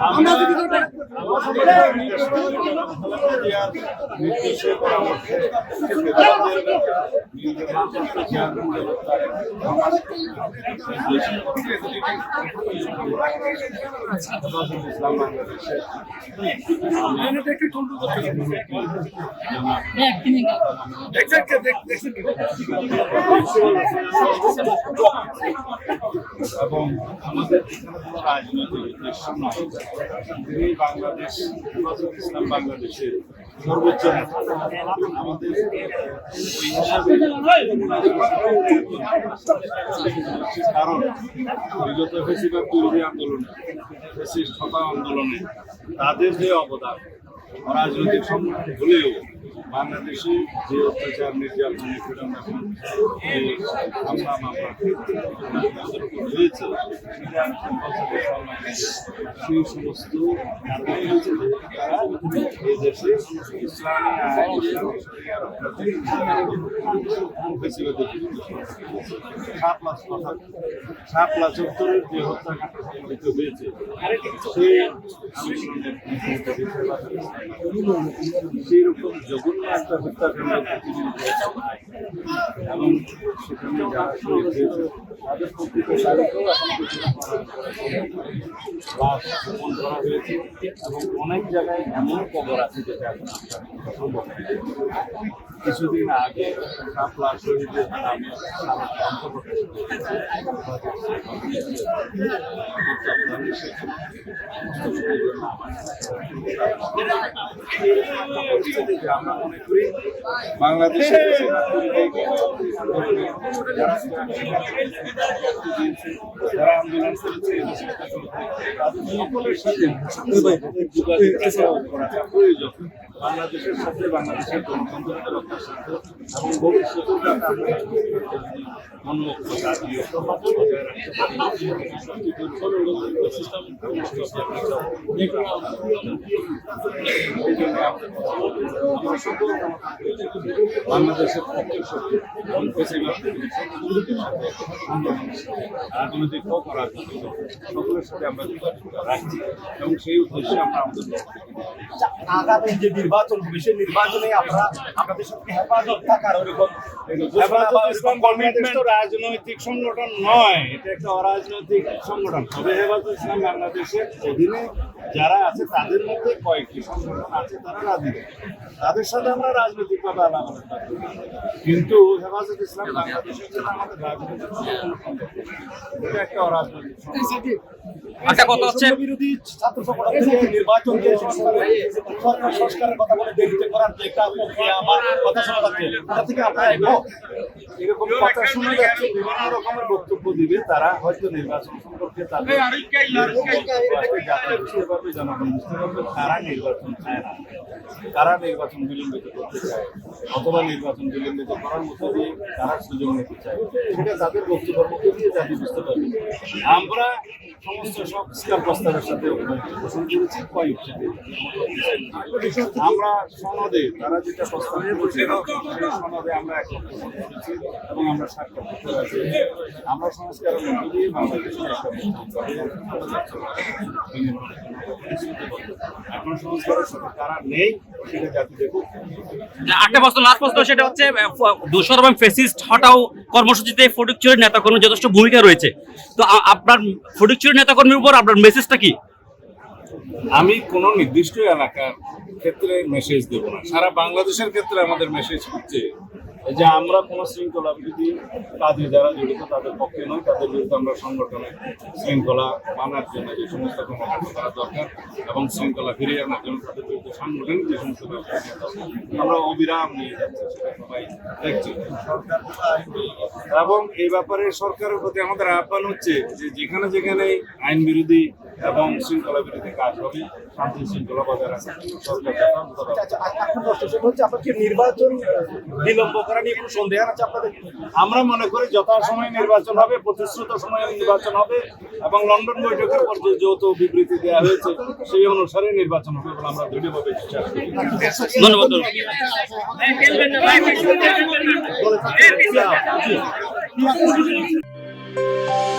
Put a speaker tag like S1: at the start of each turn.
S1: আমরা
S2: যদি এবং আমাদের এখানে কোনো রাজনৈতিক উদ্দেশ্য নয় তিনি বাংলাদেশ ইসলাম বাংলাদেশের সর্বোচ্চ আমাদের কারণ বিগত ফেসিবাদ বিরোধী আন্দোলনে ফেসিস্ট হত্যা আন্দোলনে তাদের যে অবদান রাজনৈতিক সংগঠন হলেও বাংলাদেশে যে অত্যাচার নির্যাতন নিপীড়ন এবং যে হামলা, মামলা তাদের উপর হয়েছে সেটা হেফাজতে ইসলাম সেই সমস্ত কারণে হয়েছে যে তারা এই দেশে ইসলামী আইন শরিয়ার ফেসিবাদের বিরুদ্ধে শাপলা কথা শাপলা চত্বরের যে হত্যাকাণ্ড হয়েছে সেই সেই রকম একটা হত্যাকাণ্ড। এবং সেখানে যারা শহীদ হয়েছে তাদের প্রকৃত তারিখেও লাশ গোপন করা হয়েছে এবং অনেক জায়গায় এমন কবর আছে যেটা এখন সম্ভব কিছুদিন আগে শাপলা শহীদের নামে মনে করি বাংলাদেশের যারা যারা আন্দোলন করেছে সকলের সাথে যোগাযোগ করাটা প্রয়োজন বাংলাদেশের সাথে বাংলাদেশের গণতন্ত্রকে রক্ষার সাথে এবং ভবিষ্যতেও যাতে আমরা উন্মুক্ত জাতীয় বজায় রাখতে পারি সবচেয়ে দুর্বল গণতন্ত্র সিস্টেম এই জন্য আমরা সকল বাংলাদেশের পক্ষের শক্তি এবং বেশিরভাগ রাজনৈতিক হোক রাজনৈতিক হোক সকলের সাথে আমরা যোগাযোগ রাখছি এবং সেই উদ্দেশ্যে আমরা আমাদের
S1: আগামী যে নির্বাচন হবে সেই নির্বাচনে আমরা আপনাদের সঙ্গে হেফাজত থাকার ওরকম
S2: রাজনৈতিক সংগঠন নয় এটা একটা অরাজনৈতিক সংগঠন। তবে হেফাজত ইসলাম বাংলাদেশের অধীনে যারা আছে তাদের মধ্যে কয়েকটি সংগঠন আছে তারা রাজনীতি তাদের সাথে আমরা রাজনৈতিকভাবে আলাপ আলোচনা করি। কিন্তু হেফাজত ইসলাম বাংলাদেশের জন্য আমাদের রাজনৈতিক একটা অরাজনৈতিক
S3: আচ্ছা কথা হচ্ছে
S1: বিরোধী ছাত্র সংগঠন নির্বাচনকে সংস্কারের সরকার সংস্কারের কথা বলে দেরিতে করার যে একটা প্রক্রিয়া আমার কথা শোনা যাচ্ছে ওটা থেকে আপনারা একমত
S2: এরকম কথা শোনা যাচ্ছে বিভিন্ন রকমের বক্তব্য দিবে। তারা হয়তো নির্বাচন সম্পর্কে তাদের বুঝতে পারবে জনগণ বুঝতে পারবে কারা নির্বাচন চায় না। কারা নির্বাচন বিলম্বিত করতে চায়, অথবা নির্বাচন বিলম্বিত করার মধ্যে দিয়ে কারা সুযোগ নিতে চায়, সেটা তাদের বক্তব্যের মধ্যে দিয়ে জাতি বুঝতে পারবে আমরা সমস্ত সংস্কার প্রস্তাবের সাথে পোষণ করেছি, কয়েকটি আমরা সনদে, তারা যেটা প্রস্তাব করেছে সনদে আমরা পোষণ এবং আমরা স্বাক্ষর করতে আছি। আমরা সংস্কারের মধ্য দিয়ে বাংলাদেশকে একটা সেটা
S3: হচ্ছে দোসর এবং ফেসিস্ট হটাও কর্মসূচিতে নেতাকর্মীর যথেষ্ট ভূমিকা রয়েছে। তো আপনার নেতাকর্মীর উপর আপনার মেসেজটা কি?
S2: আমি কোনো নির্দিষ্ট এলাকার ক্ষেত্রে মেসেজ দেব না। সারা বাংলাদেশের ক্ষেত্রে আমাদের মেসেজ হচ্ছে যে আমরা কোনো শৃঙ্খলা বিরোধী কাজে যারা জড়িত তাদের পক্ষে নয়, তাদের বিরুদ্ধে আমরা সংগঠনে শৃঙ্খলা মানার জন্য যে সমস্ত কর্মকাণ্ড করা দরকার এবং শৃঙ্খলা ফিরিয়ে আনার জন্য তাদের বিরুদ্ধে সাংগঠনিক যে সমস্ত ব্যবস্থা আমরা অবিরাম নিয়ে যাচ্ছি, সেটা সবাই দেখছি। এবং এই ব্যাপারে সরকারের প্রতি আমাদের আহ্বান হচ্ছে যে যেখানে যেখানে আইন বিরোধী এবং শৃঙ্খলা বিরোধী কাজ হবে শান্তি শৃঙ্খলা বজায় রাখার জন্য সরকার যথাযথ
S1: আচ্ছা নির্বাচন বিলম্ব করা নিয়ে কোনো সন্দেহ আছে আপনাদের?
S2: আমরা মনে করি যথাসময়ে নির্বাচন হবে প্রতিশ্রুত সময়ে নির্বাচন হবে এবং লন্ডন বৈঠকের পর যে যৌথ বিবৃতি দেওয়া হয়েছে সেই অনুসারে নির্বাচন হবে বলে আমরা দৃঢ়ভাবে বিশ্বাস করি।
S3: ধন্যবাদ। ধন্যবাদ।